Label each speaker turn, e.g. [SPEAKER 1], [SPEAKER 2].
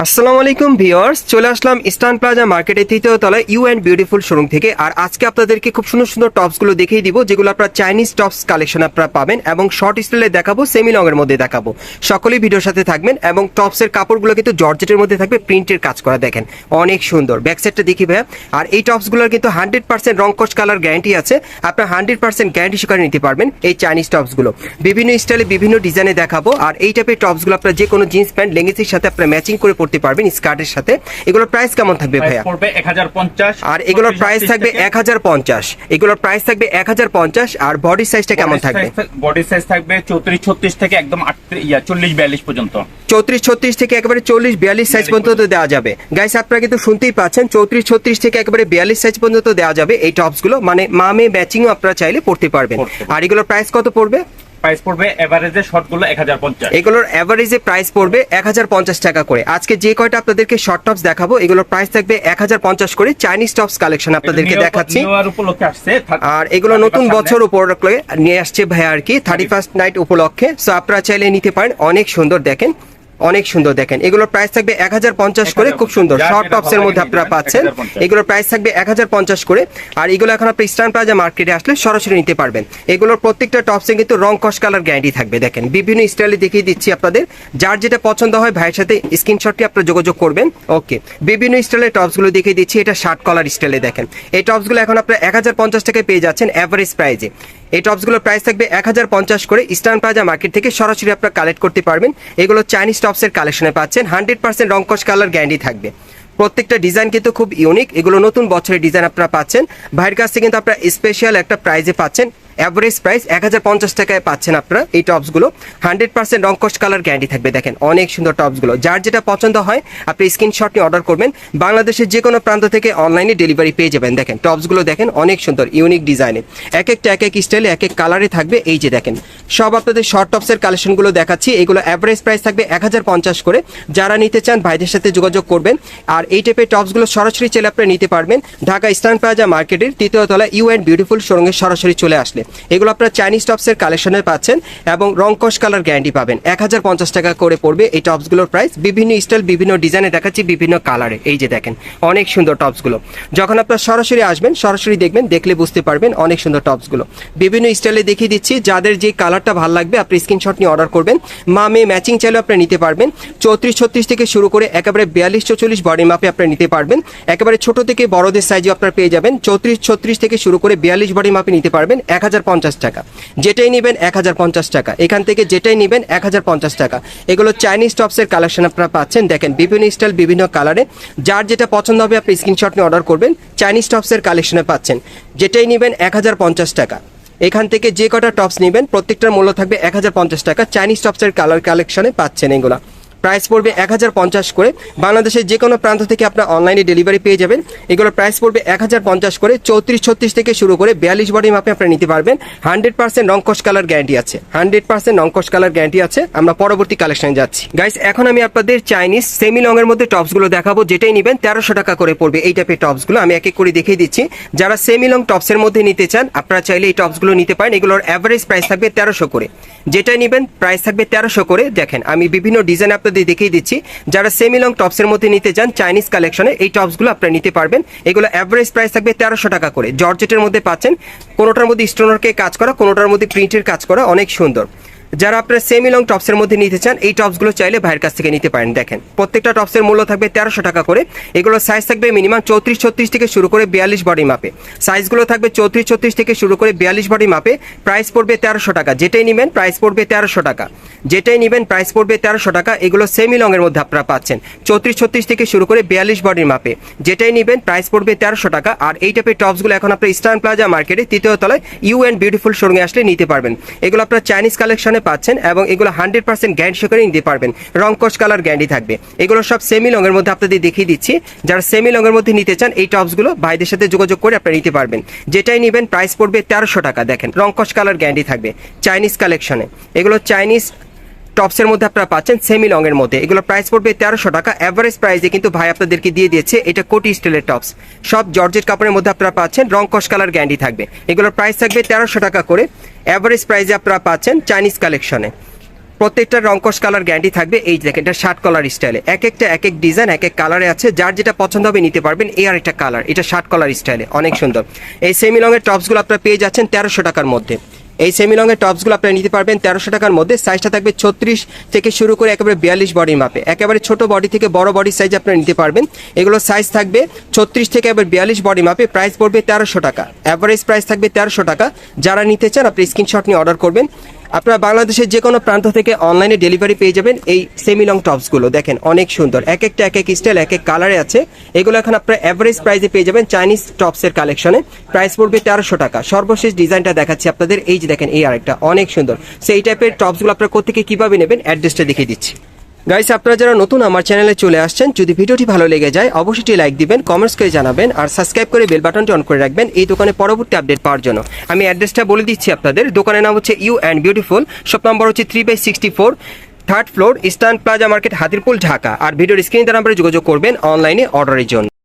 [SPEAKER 1] আসসালামু আলাইকুম ভিউয়ার্স, চলে আসলাম ইস্টার্ন প্লাজা মার্কেটের তৃতীয় তলায় ইউ অ্যান্ড বিউটিফুল শোরুম থেকে। আর আজকে আপনাদেরকে খুব সুন্দর সুন্দর টপসগুলো দেখিয়ে দিব, যেগুলো আপনারা চাইনিজ টপস কালেকশন আপনারা পাবেন এবং শর্ট স্টাইলে দেখাবো সেমি লং এর মধ্যে দেখাবো। সকলেই ভিডিওর সাথে থাকবেন এবং টপসের কাপড়গুলো কিন্তু জর্জেটের মধ্যে থাকবে প্রিন্টের কাজ করা দেখেন, অনেক সুন্দর। ব্যাক সাইডটা দেখি ভাইয়া, আর এই টপসগুলোর কিন্তু হান্ড্রেড পার্সেন্ট রং কস কালার গ্যারান্টি আছে, আপনার হান্ড্রেড পার্সেন্ট গ্যারান্টি সহকারে নিতে পারবেন এই চাইনিজ টপসগুলো বিভিন্ন স্টাইলে বিভিন্ন ডিজাইনে দেখাবো, আর এই টাইপের টপসগুলো আপনারা যে কোনো জিন্স প্যান্ট লেগিংসের সাথে আপনারা ম্যাচিং করে পড়তে পারবেন স্কার্টের সাথে। এগুলোর প্রাইস কেমন থাকবে ভাইয়া?
[SPEAKER 2] পড়বে এক হাজার পঞ্চাশ
[SPEAKER 1] আর এগুলোর প্রাইস থাকবে এক হাজার পঞ্চাশ। এগুলোর প্রাইস থাকবে এক হাজার পঞ্চাশ আর বডি সাইজটা কেমন থাকবে?
[SPEAKER 2] বডি সাইজ থাকবে চৌত্রিশ ছত্রিশ থেকে একদম আটত্রিশ ইয়া চল্লিশ বিয়াল্লিশ পর্যন্ত।
[SPEAKER 1] চৌত্রিশ ছত্রিশ থেকে একেবারে চল্লিশ বিয়াল্লিশ সাইজ পর্যন্ত দেওয়া যাবে। গাইস আপনারা কিন্তু শুনতেই পাচ্ছেন চৌত্রিশ ছত্রিশ থেকে একেবারে বিয়াল্লিশ সাইজ পর্যন্ত দেওয়া যাবে এই টপসগুলো। মানে মামে ম্যাচিংও আপনারা চাইলে পড়তে পারবেন। আর এগুলোর প্রাইস কত পড়বে?
[SPEAKER 2] প্রাইস পড়বে এভারেজে শর্টগুলো এক হাজার পঞ্চাশ।
[SPEAKER 1] এগুলোর এভারেজে প্রাইস পড়বে এক হাজার পঞ্চাশ টাকা করে। আজকে যে কয়টা আপনাদেরকে শর্ট টপস দেখাবো এগুলোর প্রাইস থাকবে এক হাজার পঞ্চাশ করে চাইনিজ টপস কালেকশন আপনাদেরকে দেখাচ্ছি। আর এগুলো নতুন বছর উপলক্ষে নিয়ে আসছে ভাই আর কি থার্টি ফার্স্ট নাইট উপলক্ষে। সো আপনারা চাইলে নিতে পারেন অনেক সুন্দর দেখেন। অনেক সুন্দর দেখেন। এগুলোর প্রাইস থাকবে এক হাজার পঞ্চাশ করে খুব সুন্দর। শর্ট
[SPEAKER 2] যেটা
[SPEAKER 1] টপস এর মধ্যে আপনারা পাচ্ছেন।
[SPEAKER 2] 1050
[SPEAKER 1] এগুলোর প্রাইস থাকবে এক হাজার পঞ্চাশ করে। আর এগুলো এখন আপনি ইস্টার্ন প্লাজা মার্কেটে আসলে সরাসরি নিতে পারবেন। এগুলোর প্রত্যেকটা টপসে কিন্তু রং কস কালার গ্যারান্টি থাকবে দেখেন। বিভিন্ন স্টাইলে দেখিয়ে দিচ্ছি আপনাদের। যার যেটা পছন্দ হয় ভাইয়ের সাথে স্ক্রিনশটটি আপনারা যোগাযোগ করবেন। ওকে বিভিন্ন স্টাইলের টপসগুলো দেখিয়ে দিচ্ছি এটা শার্ট কলার স্টাইলে দেখেন। এই টপসগুলো এখন আপনারা এক হাজার পঞ্চাশ টাকায় পেয়ে যাচ্ছেন অ্যাভারেজ প্রাইজে এই টপসগুলোর প্রাইস থাকবে এক হাজার পঞ্চাশ করে ইস্টার্ন প্লাজা মার্কেট থেকে সরাসরি আপনারা কালেক্ট করতে পারবেন। এগুলো চাইনিজ টপসের কালেকশনে পাচ্ছেন। হান্ড্রেড পার্সেন্ট রংকশ কালার গ্যান্ডি থাকবে। প্রত্যেকটা ডিজাইন কিন্তু খুব ইউনিক এগুলো নতুন বছরের ডিজাইন আপনারা পাচ্ছেন। ভাইয়ের কাছ থেকে কিন্তু আপনারা স্পেশাল একটা প্রাইজে পাচ্ছেন। অ্যাভারেজ প্রাইস এক হাজার পঞ্চাশ টাকায় পাচ্ছেন আপনারা এই টপসগুলো হান্ড্রেড পার্সেন্ট রংকশ কালার গ্যারান্টি থাকবে, দেখেন, অনেক সুন্দর টপসগুলো যার যেটা পছন্দ হয়, আপনি স্ক্রিনশট নিয়ে অর্ডার করবেন। বাংলাদেশের যে কোনো প্রান্ত থেকে অনলাইনে ডেলিভারি পেয়ে যাবেন। দেখেন টপসগুলো দেখেন, অনেক সুন্দর ইউনিক ডিজাইনে এক একটা, এক এক স্টাইলে এক এক কালারে থাকবে। এই যে দেখেন সব আপনাদের শর্ট টপসের কালেকশনগুলো দেখাচ্ছি। এগুলো অ্যাভারেজ প্রাইস থাকবে এক হাজার পঞ্চাশ করে। যারা নিতে চান, ভাইদের সাথে যোগাযোগ করবেন। আর এই টাইপের টপসগুলো সরাসরি চলে আপনি নিতে পারবেন। ঢাকা ইস্টার্ন প্লাজা মার্কেটের তৃতীয় তলা ইউ অ্যান্ড বিউটিফুল শোরুমে সরাসরি চলে আসলে। এগুলো আপনারা চাইনিজ টপসের কালেকশনে পাচ্ছেন এবং রংকশ কালার গ্যারান্টি পাবেন। এক হাজার পঞ্চাশ টাকা করে পড়বে এই টপসগুলোর প্রাইস বিভিন্ন স্টাইল বিভিন্ন ডিজাইনে দেখাচ্ছি, বিভিন্ন কালারে এই যে দেখেন, অনেক সুন্দর টপসগুলো যখন আপনারা সরাসরি আসবেন, সরাসরি দেখবেন, দেখলে বুঝতে পারবেন অনেক সুন্দর টপসগুলো বিভিন্ন স্টাইলে দেখিয়ে দিচ্ছি। যাদের যে কালারটা ভালো লাগবে, আপনি স্ক্রিনশট নিয়ে অর্ডার করবেন। মা, মেয়ে ম্যাচিং চাইলেও আপনি নিতে পারবেন। চৌত্রিশ, ছত্রিশ থেকে শুরু করে একেবারে বিয়াল্লিশ, চৌচল্লিশ বডি মাপে আপনি নিতে পারবেন। একেবারে ছোট থেকে বড়দের সাইজে আপনার পেয়ে যাবেন। চৌত্রিশ, ছত্রিশ থেকে শুরু করে বিয়াল্লিশ বডি মাপে নিতে পারবেন এক হাজার পঞ্চাশ টাকা। যেটাই নেবেন এক হাজার পঞ্চাশ টাকা। এখান থেকে যেটাই নেবেন এক হাজার পঞ্চাশ টাকা। এগুলো চাইনিজ টপসের কালেকশন আপনারা পাচ্ছেন। দেখেন, বিভিন্ন স্টাইল বিভিন্ন কালারে যার যেটা পছন্দ হবে, আপনি স্ক্রিনশট নিয়ে অর্ডার করবেন। চাইনিজ টপসের কালেকশনে পাচ্ছেন। যেটাই নেবেন এক হাজার পঞ্চাশ টাকা। এখান থেকে যে কটা টপস নেবেন, প্রত্যেকটার মূল্য থাকবে এক হাজার পঞ্চাশ টাকা। চাইনিজ টপসের কালার কালেকশনে পাচ্ছেন এগুলা। প্রাইস পড়বে এক হাজার পঞ্চাশ করে। বাংলাদেশের যে কোনো প্রান্ত থেকে আপনার অনলাইনে ডেলিভারি পেয়ে যাবেন। এগুলোর প্রাইস পড়বে এক হাজার পঞ্চাশ করে, চৌত্রিশ ছত্রিশ থেকে শুরু করে বিয়াল্লিশ বডি মাপে আপনারা নিতে পারবেন। হান্ড্রেড পার্সেন্ট রংকশ কালার গ্যারান্টি আছে। হান্ড্রেড পার্সেন্ট রংকশ কালার গ্যারান্টি আছে। আমরা পরবর্তী কালেকশনে যাচ্ছি। গাইস এখন আমি আপনাদের চাইনিজ সেমি লং এর মধ্যে টপসগুলো দেখাবো। যেটাই নেবেন তেরোশো টাকা করে পড়বে এই টাইপের টপসগুলো আমি এক এক করে দেখিয়ে দিচ্ছি। যারা সেমি লং টপসের মধ্যে নিতে চান, আপনারা চাইলে এই টপসগুলো নিতে পারেন। এগুলোর অ্যাভারেজ প্রাইস থাকবে তেরোশো করে। যেটাই নেবেন প্রাইস থাকবে তেরোশো করে। দেখেন, আমি বিভিন্ন ডিজাইন আপনাদের দেখিয়ে দিচ্ছি, যারা সেমি লং টপসের মধ্যে নিতে চান চাইনিজ কালেকশনে এই টপসগুলো আপনারা নিতে পারবেন। এগুলো অ্যাভারেজ প্রাইস থাকবে তেরোশো টাকা করে। জর্জেটের মধ্যে পাচ্ছেন, কোনোটার মধ্যে স্টোনারকে কাজ করা, কোনোটার মধ্যে প্রিন্টের কাজ করা, অনেক সুন্দর। যারা আপনারা সেমি লং টপসের মধ্যে নিতে চান, এই টপসগুলো চাইলে ভাইয়ের কাছ থেকে নিতে পারেন। দেখেন, প্রত্যেকটা টপসের মূল্য থাকবে তেরোশো টাকা করে। এগুলো সাইজ থাকবে মিনিমাম চৌত্রিশ ছত্রিশ থেকে শুরু করে বিয়াল্লিশ বডি মাপে সাইজগুলো থাকবে চৌত্রিশ ছত্রিশ থেকে শুরু করে বিয়াল্লিশ বডি মাপে প্রাইস পড়বে তেরোশো টাকা। যেটাই নেবেন প্রাইস পড়বে তেরোশো টাকা। যেটাই নেবেন প্রাইস পড়বে তেরোশো টাকা। এগুলো সেমি লং এর মধ্যে আপনারা পাচ্ছেন। চৌত্রিশ ছত্রিশ থেকে শুরু করে বিয়াল্লিশ বডির মাপে যেটাই নেবেন প্রাইস পড়বে তেরোশো টাকা। আর এই টাইপের টপসগুলো এখন আপনার ইস্টার্ন প্লাজা মার্কেটে তৃতীয় তলায় ইউ অ্যান্ড বিউটিফুল শোরুমে আসলে নিতে পারবেন। এগুলো আপনার চাইনিজ কালেকশনে পাচ্ছেন এবং এগুলো হান্ড্রেড পার্সেন্ট গ্যান্ড সহকারে নিতে পারবেন। রংকশ কালার গ্যান্ডি থাকবে। এগুলো সব সেমি লংয়ের মধ্যে আপনাদের দেখিয়ে দিচ্ছি। যারা সেমি লংয়ের মধ্যে নিতে চান, এই টপসগুলো ভাইদের সাথে যোগাযোগ করে আপনারা নিতে পারবেন। যেটাই নেবেন প্রাইস পড়বে তেরোশো টাকা। দেখেন রংকশ কালার গ্যান্ডি থাকবে। চাইনিজ কালেকশনে এগুলো চাইনিজ টপসের মধ্যে আপনারা পাচ্ছেন সেমি লং এর মধ্যে। এগুলো প্রাইস পড়বে তেরোশো টাকা। অ্যাভারেজ প্রাইসে কিন্তু ভাই আপনাদেরকে দিয়ে দিয়েছে এটা কোটি স্টিলের টপস সব জর্জেট কাপড়ের মধ্যে আপনারা পাচ্ছেন রং কস কালার গ্যান্ডি থাকবে। এগুলোর প্রাইস থাকবে তেরোশো টাকা করে। অ্যাভারেজ প্রাইসে আপনারা পাচ্ছেন চাইনিজ কালেকশনে প্রত্যেকটা রংকশ কালার গ্যারান্টি থাকবে। এই দেখেন, এটা শার্ট কালার স্টাইলে এক একটা, এক এক ডিজাইন এক এক কালারে আছে। যার যেটা পছন্দ হবে নিতে পারবেন এই আর একটা কালার এটা শার্ট কালার স্টাইলে অনেক সুন্দর। এই সেমি লং এর টপসগুলো আপনারা পেয়ে যাচ্ছেন তেরোশো টাকার মধ্যে। এই সেমি এর টপসগুলো আপনারা নিতে পারবেন। তেরোশো টাকার মধ্যে সাইজটা থাকবে ছত্রিশ থেকে শুরু করে একেবারে বিয়াল্লিশ বডির মাপে। একেবারে ছোট বডি থেকে বড় বডি সাইজ আপনারা নিতে পারবেন। এগুলো সাইজ থাকবে ছত্রিশ থেকে এবার বিয়াল্লিশ বডি মাপে। প্রাইস পড়বে তেরোশো টাকা। অ্যাভারেজ প্রাইস থাকবে তেরোশো টাকা। যারা নিতে চান, আপনি স্ক্রিনশট নিয়ে অর্ডার করবেন। আপনারা বাংলাদেশের যে কোনো প্রান্ত থেকে অনলাইনে ডেলিভারি পেয়ে যাবেন এই সেমি লং টপসগুলো দেখেন, অনেক সুন্দর। এক একটা, এক এক স্টাইল এক এক কালারে আছে। এগুলো এখন আপনারা অ্যাভারেজ প্রাইসে পেয়ে যাবেন চাইনিজ টপসের কালেকশনে প্রাইস পড়বে তেরোশো টাকা। সর্বশেষ ডিজাইনটা দেখাচ্ছি আপনাদের। এই যে দেখেন, এই আরেকটা। অনেক সুন্দর। সেই টাইপের টপসগুলো আপনারা কোথেকে কীভাবে নেবেন? অ্যাড্রেসটা দেখিয়ে দিচ্ছি। গাইস আপনারা যারা নতুন আমার চ্যানেলে চলে আসছেন, যদি ভিডিওটি ভালো লেগে যায়, অবশ্যই লাইক দিবেন কমেন্টস করে জানাবেন, আর সাবস্ক্রাইব করে বেল বাটনটি অন করে রাখবেন এই দোকানে পরবর্তী আপডেট পাওয়ার জন্য। আমি অ্যাড্রেসটা বলে দিচ্ছি আপনাদের, দোকানের নাম হচ্ছে U and beautiful shop number হচ্ছে three by sixty four third floor Eastern Plaza market Hatirpool, Dhaka. আর ভিডিওর স্ক্রিন নাম্বারে যোগাযোগ করবেন অনলাইনে অর্ডারের জন্য।